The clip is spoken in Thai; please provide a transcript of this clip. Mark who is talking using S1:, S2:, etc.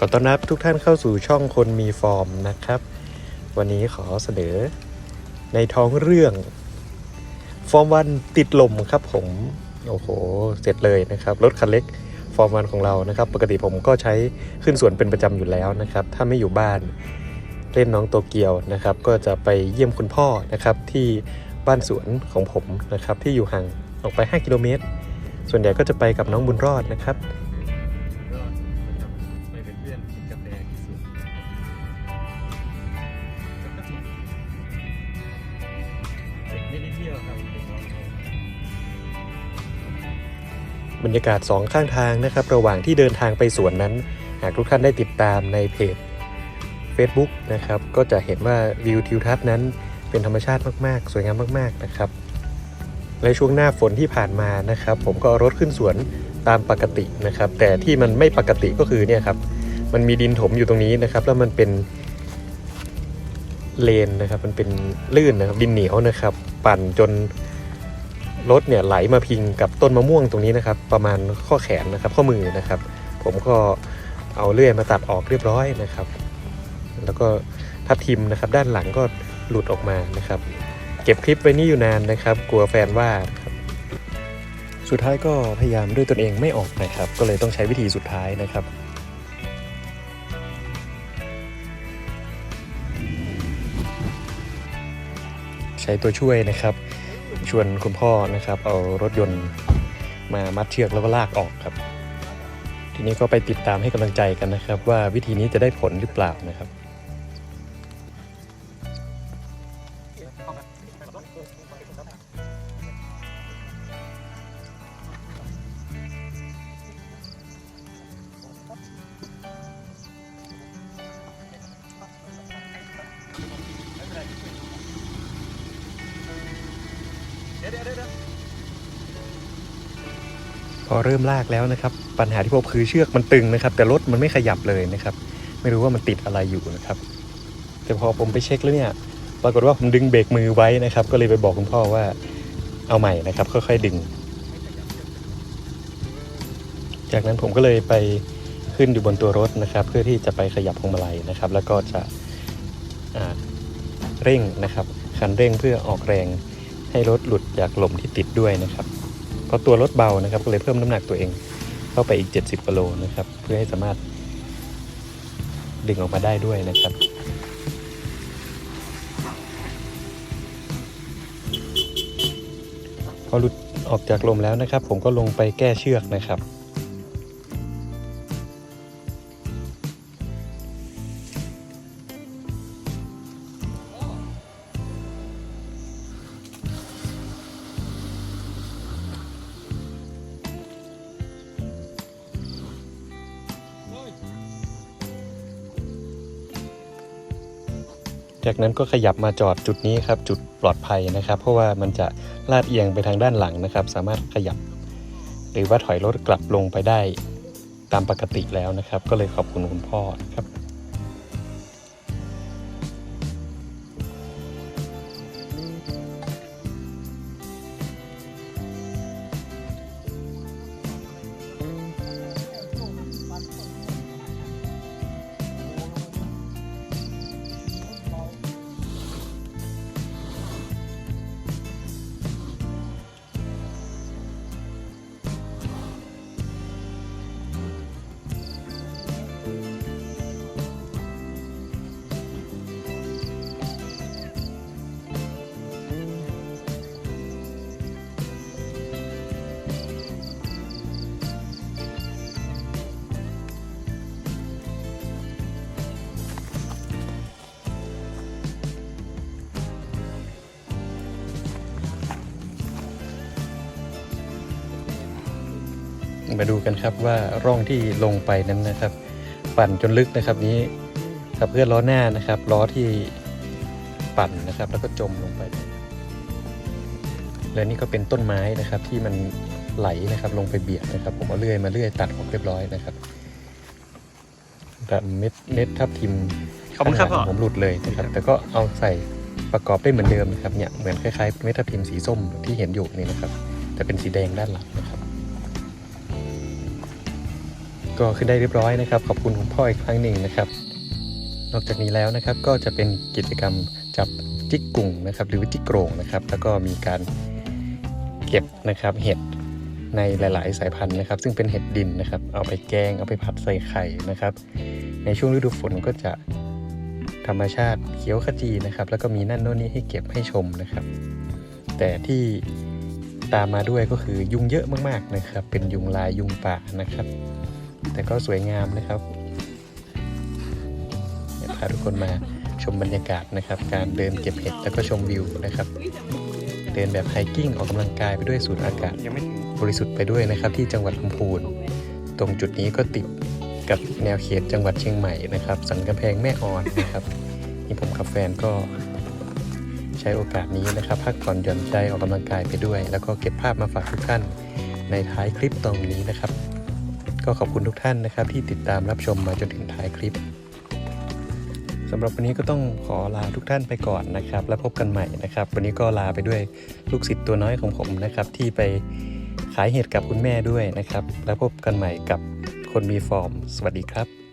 S1: ขอต้อนรับทุกท่านเข้าสู่ช่องคนมีฟอร์มนะครับ วันนี้ขอเสนอในท้องเรื่อง ฟอร์มวันติดลมครับผม โอ้โห เสร็จเลยนะครับ รถคันเล็กฟอร์มวันของเรานะครับ ปกติผมก็ใช้ขึ้นสวนเป็นประจำอยู่แล้วนะครับ ถ้าไม่อยู่บ้านเล่นน้องโตเกียวนะครับ ก็จะไปเยี่ยมคุณพ่อนะครับที่บ้านสวนของผมนะครับที่อยู่ห่างออกไป 5 กิโลเมตร ส่วนใหญ่ก็จะไปกับน้องบุญรอดนะครับ บรรยากาศสองข้างทางนะครับ ระหว่างที่เดินทางไปสวนนั้น หากทุกท่านได้ติดตามในเพจ Facebook นะครับ ก็จะเห็นว่าวิวทิวทัศน์นั้นเป็นธรรมชาติมากๆ สวยงามมากๆนะครับ และช่วงหน้าฝนที่ผ่านมานะครับ ผมก็รถขึ้นสวนตามปกตินะครับ แต่ที่มันไม่ปกติก็คือเนี่ยครับ มันมีดินถมอยู่ตรงนี้นะครับ แล้วมันเป็น เลนนะครับ มันเป็นลื่นนะครับดินเหนียวนะครับ ปั่นจนรถเนี่ยไหลมาพิงกับต้นมะม่วงตรงนี้นะครับ ประมาณข้อแขนนะครับ ข้อมือนะครับ ผมก็เอาเลื่อยมาตัดออกเรียบร้อยนะครับ แล้วก็ทับทิมนะครับ ด้านหลังก็หลุดออกมานะครับ เก็บคลิปไว้นี่อยู่นานนะครับ กลัวแฟนว่าครับสุดท้ายก็พยายามด้วยตนเองไม่ออกนะครับ ก็เลยต้องใช้วิธีสุดท้ายนะครับ ช้ตัวช่วยนะครับ ชวนคุณพ่อนะครับเอารถยนต์มามัดเชือกแล้วก็ลากออกครับ ทีนี้ก็ไปติดตามให้กำลังใจกันนะครับ ว่าวิธีนี้จะได้ผลหรือเปล่านะครับ พอเริ่มลากแล้วนะครับ ปัญหาที่พบคือเชือกมันตึงนะครับ แต่รถมันไม่ขยับเลยนะครับ ไม่รู้ว่ามันติดอะไรอยู่นะครับ แต่พอผมไปเช็คแล้วเนี่ย ปรากฏว่าผมดึงเบรกมือไว้นะครับ ก็เลยไปบอกคุณพ่อว่าเอาใหม่นะครับ ค่อยๆดึง จากนั้นผมก็เลยไปขึ้นอยู่บนตัวรถนะครับ เพื่อที่จะไปขยับพวงมาลัยนะครับ แล้วก็จะเร่งนะครับ คันเร่งเพื่อออกแรงให้รถหลุดจากหล่มที่ติดด้วยนะครับ เพราะตัวรถเบานะครับก็เลยเพิ่มน้ำหนักตัวเองเข้าไปอีก 70กิโลนะครับ เพื่อให้สามารถดึงออกมาได้ด้วยนะครับพอหลุดออกจากลมแล้วนะครับ ผมก็ลงไปแก้เชือกนะครับ จากนั้นก็ขยับมาจอดจุดนี้ครับจุดปลอดภัยนะครับ เพราะว่ามันจะลาดเอียงไปทางด้านหลังนะครับ สามารถขยับ หรือว่าถอยรถกลับลงไปได้ตามปกติแล้วนะครับ ก็เลยขอบคุณคุณพ่อครับ มาดูกันครับว่าร่องที่ลงไปนั้นนะครับ ปั่นจนลึกนะครับนี้ขับเพื่อนล้อหน้านะครับล้อที่ปั่นนะครับ แล้วก็จมลงไป และนี่ก็เป็นต้นไม้นะครับที่มันไหลนะครับลงไปเบียดนะครับ ผมเอาเลื่อยมาเลื่อยตัดออกเรียบร้อยนะครับแต่เม็ดเม็ดทับทิม
S2: ขอบคุณครับ
S1: ข้างหลัง
S2: พ่อ
S1: ผมหลุดเลยนะครับ แต่ก็เอาใส่ประกอบได้เหมือนเดิมนะครับเนี่ยเหมือนคล้ายๆเม็ดทับทิมสีส้มที่เห็นอยู่นี่นะครับ แต่เป็นสีแดงด้านหลังนะครับ ก็ขึ้นได้เรียบร้อยนะครับ ขอบคุณคุณพ่ออีกครั้งหนึ่งนะครับ นอกจากนี้แล้วนะครับก็จะเป็นกิจกรรมจับจิกกุ่งนะครับ หรือจิกโกรงนะครับ แล้วก็มีการเก็บนะครับเห็ดในหลาย ๆ สายพันธุ์นะครับ ซึ่งเป็นเห็ดดินนะครับ เอาไปแกงเอาไปผัดใส่ไข่นะครับ ในช่วงฤดูฝนก็จะธรรมชาติเขียวขจีนะครับ แล้วก็มีนั่นโน่นนี่ให้เก็บให้ชมนะครับ แต่ที่ตามมาด้วยก็คือยุงเยอะมาก ๆ นะครับ เป็นยุงลายยุงป่านะครับ แต่ก็สวยงามนะครับพาทุกคนมาชมบรรยากาศนะครับ การเดินเก็บเห็ดแล้วก็ชมวิวนะครับ เดินแบบไฮกิ้งออกกำลังกายไปด้วยสูดอากาศบริสุทธิ์ไปด้วยนะครับ ที่จังหวัดลำพูน ตรงจุดนี้ก็ติดกับแนวเขตจังหวัดเชียงใหม่นะครับ สันกำแพงแม่อ่อนนะครับนี่ผมกับแฟนก็ใช้โอกาสนี้นะครับ พักผ่อนหย่อนใจออกกำลังกายไปด้วย แล้วก็เก็บภาพมาฝากทุกท่านในท้ายคลิปตรงนี้นะครับ ก็ขอบคุณทุกท่านนะครับ ที่ติดตามรับชมมาจนถึงท้ายคลิปสำหรับวันนี้ก็ต้องขอลาทุกท่านไปก่อนนะครับ แล้วพบกันใหม่นะครับ วันนี้ก็ลาไปด้วยลูกศิษย์ตัวน้อยของผมนะครับ ที่ไปขายเห็ดกับคุณแม่ด้วยนะครับ แล้วพบกันใหม่กับคนมีฟอร์ม สวัสดีครับ